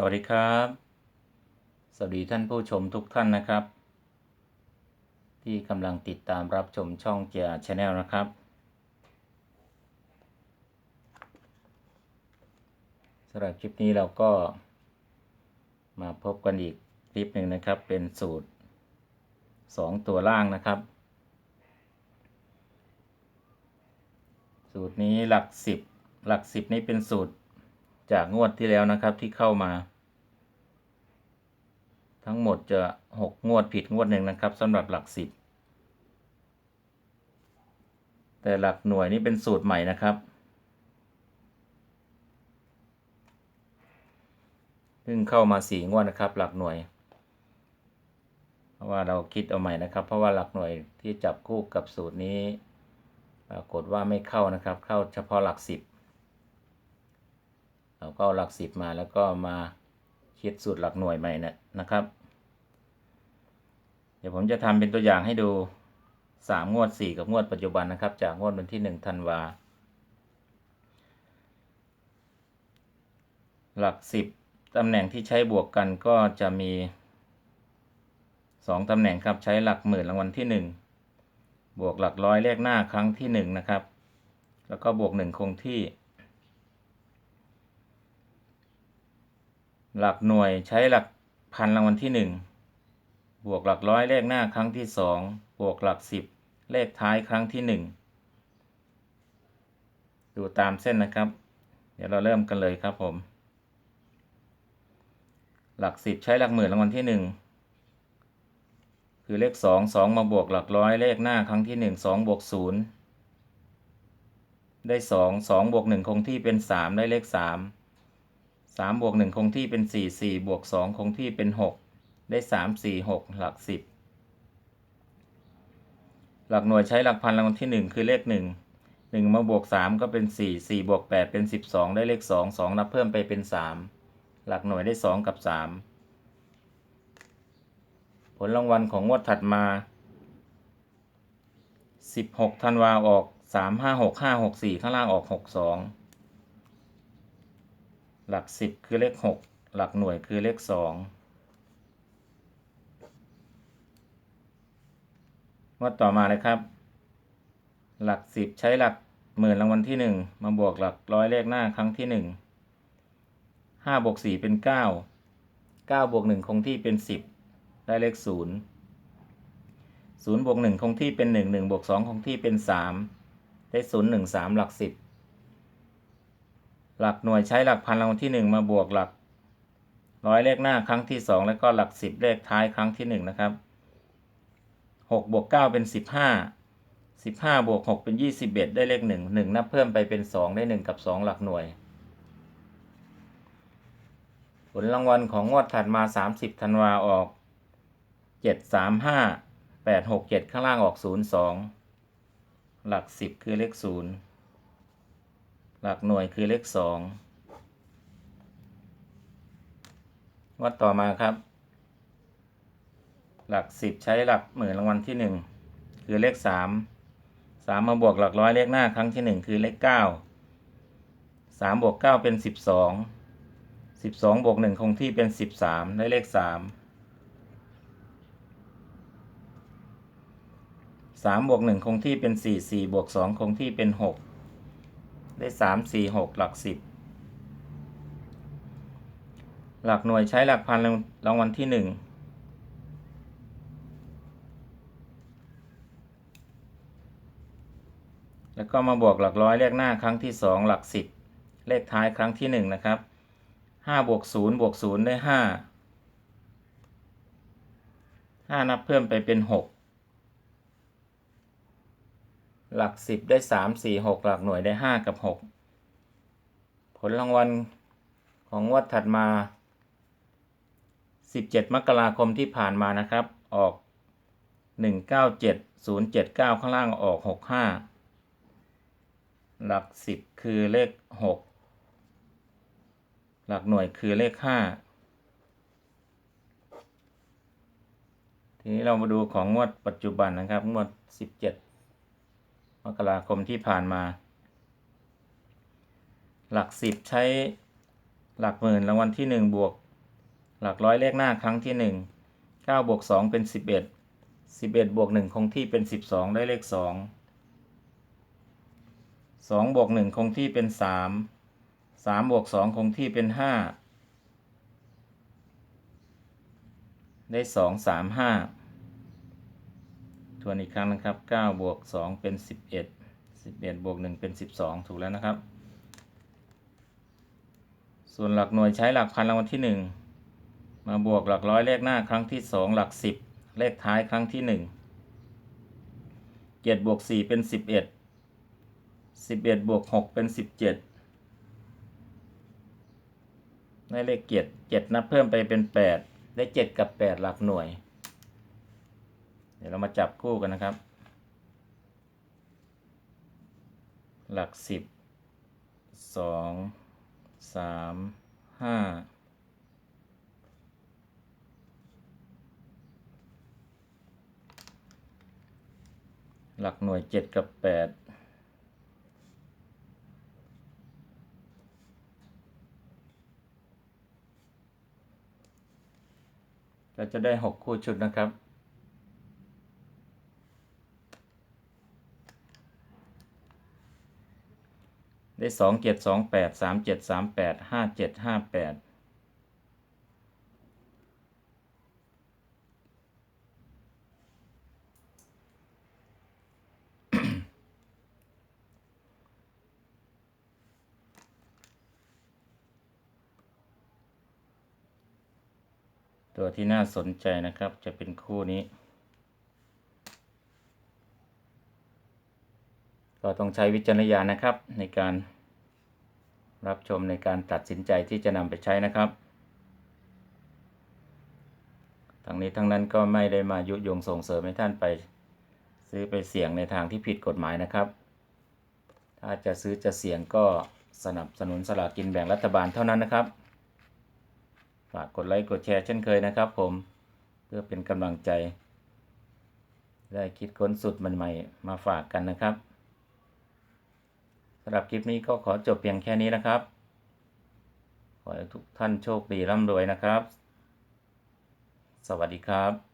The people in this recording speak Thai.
สวัสดีครับ สวัสดีท่านผู้ชมทุกท่านนะครับ ที่กำลังติดตามรับชมช่องเจียชาแนลนะครับ สำหรับคลิปนี้เราก็ มาพบกันอีกคลิปหนึ่งนะครับ เป็นสูตร 2 ตัวล่างนะครับ สูตรนี้หลัก 10 หลัก 10 นี้เป็นสูตร จากงวดที่แล้วนะครับที่เข้ามา ทั้งหมดจะหกงวดผิดงวดหนึ่งนะครับสำหรับหลักสิบแต่หลักหน่วยนี้เป็นสูตรใหม่นะครับเพิ่งเข้ามาสี่งวดนะครับ หลักหน่วย เพราะว่าเราคิดเอาใหม่นะครับ เพราะว่าหลักหน่วยที่จับคู่กับสูตรนี้ ปรากฏว่าไม่เข้านะครับ เข้าเฉพาะหลักสิบ เราก็าหลักสิบมาแล้วก็มาคิดสูตรหลักหน่วยใหม่นะนะครับ เดี๋ยวผมจะทำเป็นตัวอย่างให้ดูสามงวดสี่กับงวดปัจจุบันนะครับ จากงวดวันที่หนึ่งธันวาหลักสิบตำแหน่งที่ใช้บวกกันก็จะมีสองตำแหน่งครับใช้หลักหมื่นรางวัลที่หนึ่งบวกหลักร้อยเลขหน้าครั้งที่หนึ่งนะครับ แล้วก็บวกหนึ่งคงที่ หลักหน่วยใช้หลักพันรางวัลที่หนึ่งบวกหลักร้อยเลขหน้าครั้งที่สองบวกหลักสิบเลขท้ายครั้งที่หนึ่งดูตามเส้นนะครับ เดี๋ยวเราเริ่มกันเลยครับผม หลักสิบใช้หลักหมื่นรางวัลที่หนึ่งคือเลขสองสองมาบวกหลักร้อยเลขหน้าครั้งที่หนึ่งสองบวกศูนย์ได้สองสองบวกหนึ่งคงที่เป็นสามได้เลขสาม สามบวกหนึ่งคงที่เป็นสี่สี่บวกสองคงที่เป็นหกได้สามสี่หกหลักสิบหลักหน่วยใช้หลักพันรางวัลที่หนึ่งคือเลขหนึ่งหนึ่งมาบวกสามก็เป็นสี่สี่บวกแปดเป็นสิบสองได้เลขสองสองนับเพิ่มไปเป็นสามหลักหน่วยได้สองกับสามผลรางวัลของงวดถัดมาสิบหกธันวาออกสามห้าหกห้าหกสี่ข้างล่างออกหกสอง หลักสิบคือเลขหกหลักหน่วยคือเลขสองงวดต่อมาเลยครับ หลักสิบใช้หลักหมื่นรางวัลที่หนึ่งมาบวกหลักร้อยเลขหน้าครั้งที่หนึ่งห้าบวกสี่เป็นเก้าเก้าบวกหนึ่งคงที่เป็นสิบได้เลขศูนย์ศูนย์บวกหนึ่งคงที่เป็นหนึ่งหนึ่งบวกสองคงที่เป็นสามได้ศูนย์หนึ่งสามหลักสิบ หลักหน่วยใช้หลักพันรางวัลที่หนึ่งมาบวกหลักร้อยเลขหน้าครั้งที่สองแล้วก็หลักสิบเลขท้ายครั้งที่หนึ่งนะครับหกบวกเก้าเป็นสิบห้าสิบห้าบวกหกเป็นยี่สิบเอ็ดได้เลขหนึ่งหนึ่งนับเพิ่มไปเป็นสองได้หนึ่งกับสองหลักหน่วย ผลรางวัลของงวดถัดมาสามสิบธันวาออกเจ็ดสามห้าแปดหกเจ็ดข้างล่างออกศูนย์สองหลักสิบคือเลขศูนย์ หลักหน่วยคือเลขสองวัดต่อมาครับ หลักสิบใช้หลักหมื่นรางวัลที่หนึ่งคือเลขสามสามมาบวกหลักร้อยเลขหน้าครั้งที่หนึ่งคือเลขเก้าสามบวกเก้าเป็นสิบสองสิบสองบวกหนึ่งคงที่เป็นสิบสามได้เลขสามสามบวกหนึ่งคงที่เป็นสี่สี่บวกสองคงที่เป็นหก ได้สามสี่หกหลักสิบหลักหน่วยใช้หลักพันรางวัลที่หนึ่งแล้วก็มาบวกหลักร้อยเลขหน้าครั้งที่สองหลักสิบเลขท้ายครั้งที่หนึ่งนะครับห้าบวกศูนย์บวกศูนย์ได้ห้าห้านับเพิ่มไปเป็นหก หลักสิบได้สามสี่หกหลักหน่วยได้ห้ากับหกผลรางวัลของงวดถัดมาสิบเจ็ดมกราคมที่ผ่านมานะครับ ออกหนึ่งเก้าเจ็ดศูนย์เจ็ดเก้าข้างล่างออกหกห้าหลักสิบคือเลขหกหลักหน่วยคือเลขห้าทีนี้เรามาดูของงวดปัจจุบันนะครับ งวดสิบเจ็ด มกราคมที่ผ่านมา หลักสิบใช้หลักหมื่นรางวัลที่หนึ่งบวก หลักร้อยเลขหน้าครั้งที่หนึ่งเก้าบวกสองเป็นสิบเอ็ดสิบเอ็ดบวกหนึ่งคงที่เป็นสิบสองได้เลขสองสองบวกหนึ่งคงที่เป็นสามสามบวกสองคงที่เป็นห้าได้สองสามห้า วนอีกครั้งนะครับเก้าบวกสองเป็นสิบเอ็ดสิบเอ็ดบวกหนึ่งเป็นสิบสองถูกแล้วนะครับ ส่วนหลักหน่วยใช้หลักพันรางวัลที่หนึ่งมาบวกหลักร้อยเลขหน้าครั้งที่สองหลักสิบเลขท้ายครั้งที่หนึ่งเจ็ดบวกสี่เป็นสิบเอ็ดสิบเอ็ดบวกหกเป็นสิบเจ็ดได้เลขเจ็ดเจ็ดนับเพิ่มไปเป็นแปดได้เจ็ดกับแปดหลักหน่วย เดี๋ยวเรามาจับคู่กันนะครับ หลักสิบสองสามห้าหลักหน่วยเจ็ดกับแปดเราจะได้หกคู่ชุดนะครับ ได้สองเจ็ดสองแปดสามเจ็ดสามแปดห้าเจ็ดห้าแปดตัวที่น่าสนใจนะครับจะเป็นคู่นี้ ก็ต้องใช้วิจารณญาณนะครับ ในการรับชมในการตัดสินใจที่จะนำไปใช้นะครับ ทั้งนี้ทั้งนั้นก็ไม่ได้มายุยงส่งเสริมให้ท่านไป ซื้อไปเสี่ยงในทางที่ผิดกฎหมายนะครับ ถ้าจะซื้อจะเสี่ยงก็สนับสนุนสลากกินแบ่งรัฐบาลเท่านั้นนะครับ ฝากกดไลค์กดแชร์เช่นเคยนะครับ ผม เพื่อเป็นกำลังใจ ได้คิดค้นสุดใหม่มาฝากกันนะครับำหรับคลิปนี้ก็ขอจบเพียงแค่นี้นะครับ ขอให้ทุกท่านโชคดีร่ำรวยนะครับ สวัสดีครับ